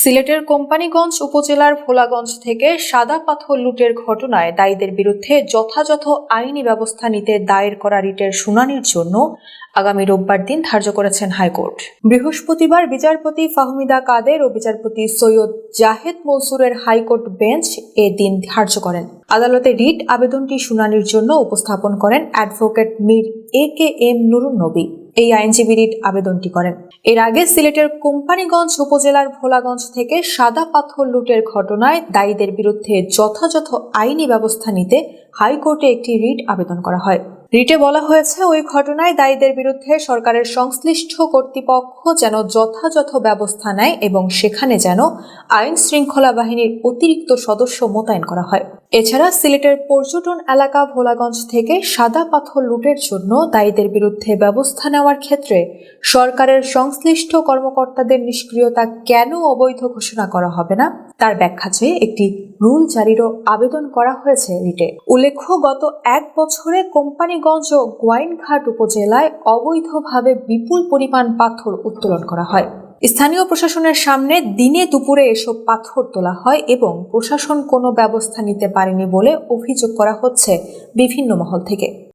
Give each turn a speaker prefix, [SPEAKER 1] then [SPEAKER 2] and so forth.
[SPEAKER 1] সিলেটের কোম্পানিগঞ্জ উপজেলার ভোলাগঞ্জ থেকে সাদা পাথর লুটের ঘটনায় দায়ীদের বিরুদ্ধে যথাযথ আইনি ব্যবস্থা নিতে দায়ের করা রিটের শুনানির জন্য আগামী রোববার দিন ধার্য করেছেন হাইকোর্ট। বৃহস্পতিবার বিচারপতি ফাহমিদা কাদের ও বিচারপতি সৈয়দ জাহেদ মনসুরের হাইকোর্ট বেঞ্চ এ দিন ধার্য করেন। আদালতে রিট আবেদনটি শুনানির জন্য উপস্থাপন করেন advocate Mir A K M Nurun Nabi. এই আইনজীবীর আবেদনটি করেন। এর আগে সিলেটের কোম্পানিগঞ্জ উপজেলার ভোলাগঞ্জ থেকে সাদা পাথর লুটের ঘটনায় দায়ীদের বিরুদ্ধে যথাযথ আইনি ব্যবস্থা নিতে হাইকোর্টে একটি রিট আবেদন করা হয়। রিটে বলা হয়েছে, ওই ঘটনায় দায়ীদের বিরুদ্ধে সরকারের সংশ্লিষ্ট কর্তৃপক্ষ যেন যথাযথ ব্যবস্থা নেয় এবং সেখানে যেন আইন শৃঙ্খলা বাহিনীর অতিরিক্ত সদস্য মোতায়েন করা হয়। এছাড়া সিলেটের পর্যটন এলাকা ভোলাগঞ্জ থেকে সাদা পাথর লুটের জন্য দায়ীদের বিরুদ্ধে ব্যবস্থা নেওয়ার ক্ষেত্রে সরকারের সংশ্লিষ্ট কর্মকর্তাদের নিষ্ক্রিয়তা কেন অবৈধ ঘোষণা করা হবে না? তার ব্যাখ্যা চেয়ে একটি রুল জারিরও আবেদন করা হয়েছে রিটে। উল্লেখ্য, গত এক বছরে কোম্পানিগঞ্জ ও গোয়াইনঘাট উপজেলায় অবৈধভাবে বিপুল পরিমাণ পাথর উত্তোলন করা হয়। স্থানীয় প্রশাসনের সামনে দিনে দুপুরে এসব পাথর তোলা হয় এবং প্রশাসন কোনো ব্যবস্থা নিতে পারেনি বলে অভিযোগ করা হচ্ছে বিভিন্ন মহল থেকে।